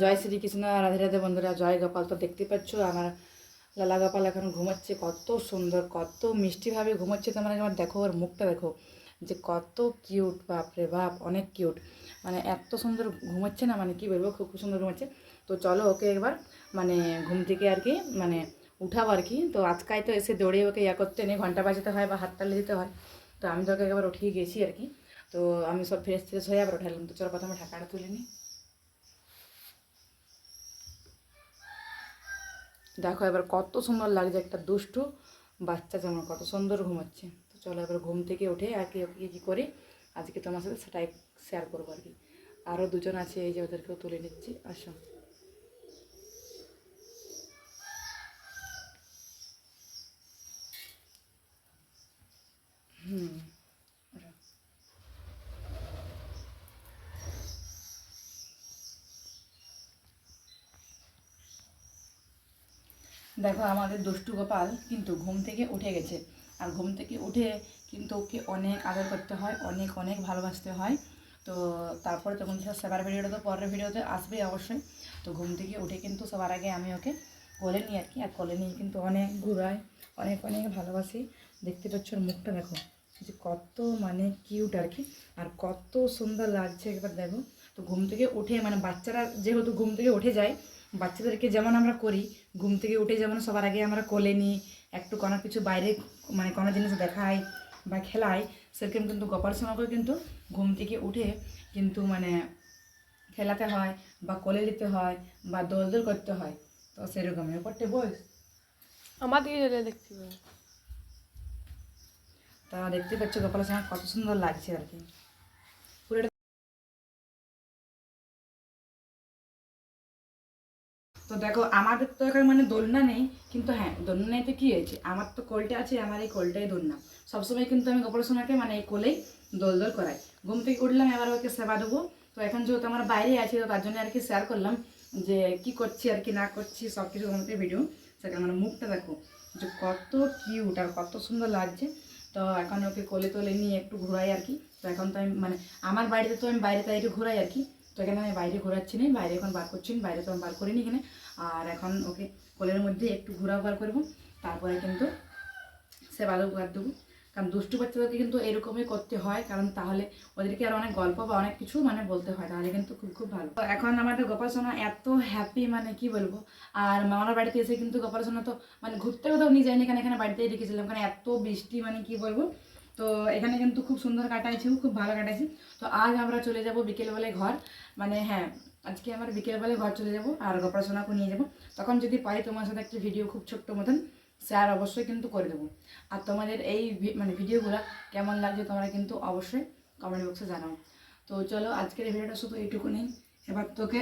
জয় শ্রীকৃষ্ণ, রাধে রাধে বন্ধুরা, জয় গোপাল। তো দেখতে পাচ্ছ, আমার লালা গোপাল এখন ঘুমাচ্ছে। কত সুন্দর, কত মিষ্টিভাবে ঘুমাচ্ছে। তোমরা একবার দেখো, ওর মুখটা দেখো, যে কত কিউট বাপরে বাপ, অনেক কিউট মানে এত সুন্দর ঘুমাচ্ছে না মানে কি বলব, খুব খুব সুন্দর ঘুমাচ্ছে। তো চলো ওকে একবার মানে ঘুম থেকে আর কি মানে উঠাবো আর কি। তো আজকাই তো এসে দৌড়ে ওকে ইয়া করতে নেই, ঘণ্টা বাজাতে হয় বা হাত হাততালি দিতে হয়। তো আমি তো ওকে একবার উঠিয়ে গেছি আর কি। তো আমি সব ফ্রেশ ফ্রেশ হয়ে আবার উঠালাম। তো চলো প্রথমে ঢাকাটা তুলে নিই। দেখো এবার কত সুন্দর লাগছে, একটা দুষ্টু বাচ্চা যেমন কত সুন্দর ঘুমাচ্ছে। তো চলো এবার ঘুম থেকে উঠে আর কি, ওকে কী করি, আজকে তোমার সাথে সেটাই শেয়ার করব আর কি। আরও দুজন আছে, এই যে ওদেরকেও তুলে নিচ্ছি, আসো হুম ওরা। দেখো, আমাদের দুষ্টু গোপাল কিন্তু ঘুম থেকে উঠে গেছে। আর ঘুম থেকে উঠে কিন্তু ওকে অনেক আদর করতে হয়, অনেক অনেক ভালোবাসতে হয়। তো তারপরে তখন সেবার ভিডিওটা তো পরের ভিডিওতে আসবে অবশ্যই। তো ঘুম থেকে উঠে কিন্তু সবার আগে আমি ওকে কোলে নিই আর কি। আর কোলে নিয়ে কিন্তু অনেক ঘুরাই, অনেক অনেক ভালোবাসি। দেখতে পাচ্ছ ওর মুখটা দেখো যে কত মানে কিউট আর কি। আর কত সুন্দর লাগছে একবার দেখো। তো ঘুম থেকে উঠে মানে বাচ্চারা যেহেতু ঘুম থেকে উঠে যায় বাচ্চাদেরকে যেমন আমরা করি ঘুম থেকে উঠে যেমন সবার আগে আমরা কোলে নিই একটু কোনো কিছু বাইরে মানে কোনো জিনিস দেখাই বা খেলাই সেরকম কিন্তু গোপাল সোনাকেও কিন্তু ঘুম থেকে উঠে কিন্তু মানে খেলাতে হয় বা কোলে নিতে হয় বা দোল দোল করতে হয়। তো সেরকমই। করতে বস আমার দিকে দেখতে তা দেখতে পাচ্ছ গোপাল সোনা কত সুন্দর লাগছে আর কি। তো দেখো, আমাদের তো এখানে মানে দোলনা নেই, কিন্তু হ্যাঁ দোলনা নেই তো কী হয়েছে? আমার তো কোলটা আছে, আমার এই কোলটাই দোলনা। সবসময় কিন্তু আমি গোপাল সোনাকে মানে এই কোলেই দোল দোল করাই। ঘুম থেকে উঠলাম, এবার ওকে সেবা দেবো। তো এখন যেহেতু আমার বাইরে আছি, তো তার জন্য আর কি শেয়ার করলাম যে কি করছি আর কি না করছি সব কিছু তোমাদের ভিডিও সেটা আমার মুখটা দেখো, যে কত কিউট আর কত সুন্দর লাগছে। তো এখন ওকে কোলে তোলে নিয়ে একটু ঘোরাই আর কি। তো এখন তো আমি মানে আমার বাড়িতে তো আমি বাইরে তাই একটু ঘোরাই আর কি। তো এখানে আমি বাইরে ঘোরাচ্ছি না, বাইরে এখন বার করছি বাইরে তো আমি বার করিনি এখানে। আর এখন ওকে কোলের মধ্যে একটু ঘোরাও বার করব, তারপরে কিন্তু সে বাদও বার দেবো। কারণ দুষ্টু বাচ্চাদেরকে কিন্তু এরকমই করতে হয়, কারণ তাহলে ওদেরকে আর অনেক গল্প বা অনেক কিছু মানে বলতে হয়, তাহলে কিন্তু খুব খুব ভালো। তো এখন আমাদের গোপাল সোনা এত হ্যাপি মানে কি বলব? আর মামার বাড়িতে এসে কিন্তু গোপাল সোনা তো মানে ঘুরতে কোথাও নিয়ে যায়নি কারণ এখানে বাড়িতেই রেখেছিলাম, কারণ এত বৃষ্টি মানে কি বলব? তো এখানে কিন্তু খুব সুন্দর কাটাইছি, খুব ভালো কাটাইছি। তো আজ আমরা চলে যাব বিকেলবেলায় ঘর। মানে হ্যাঁ আজকে আমার বিকেলবেলায় ঘর চলে যাব আর গোপাল সোনাকে নিয়ে যাব। তখন যদি পারি তোমার সাথে একটা ভিডিও খুব ছোট্ট মতন শেয়ার অবশ্যই কিন্তু করে দেবো। আর তোমাদের এই মানে ভিডিওগুলো কেমন লাগছে তোমরা কিন্তু অবশ্যই কমেন্ট বক্সে জানাও। তো চলো আজকের ভিডিওটা শুধু এইটুকু নেই এবার তোকে,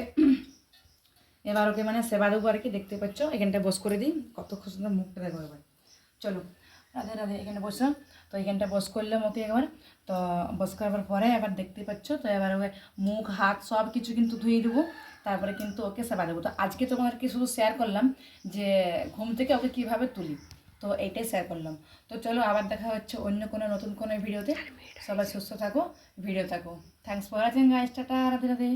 এবার ওকে মানে সেবা দেবো আর কি, দেখতে পাচ্ছ? এখানটা বস করে দিই। কত সুন্দর মুখটা দেখো এবার। চলো। রাধে রাধে, এখানে বসো। তো এখানটা বস করলাম ওকে একবার। তো বস করবার পরে এবার দেখতে পাচ্ছ, তো এবার ওকে মুখ, হাত সব কিছু কিন্তু ধুয়ে দেবো। তারপরে কিন্তু ওকে সেবা দেবো। তো আজকে তোমাদেরকে শুধু শেয়ার করলাম যে ঘুম থেকে ওকে কীভাবে তুলি। তো এইটাই শেয়ার করলাম। তো চলো আবার দেখা হচ্ছে অন্য কোনো নতুন কোনো ভিডিওতে। সবাই সুস্থ থাকো, ভিডিও থাকো thanks for watching guys tata, Radhe Radhe.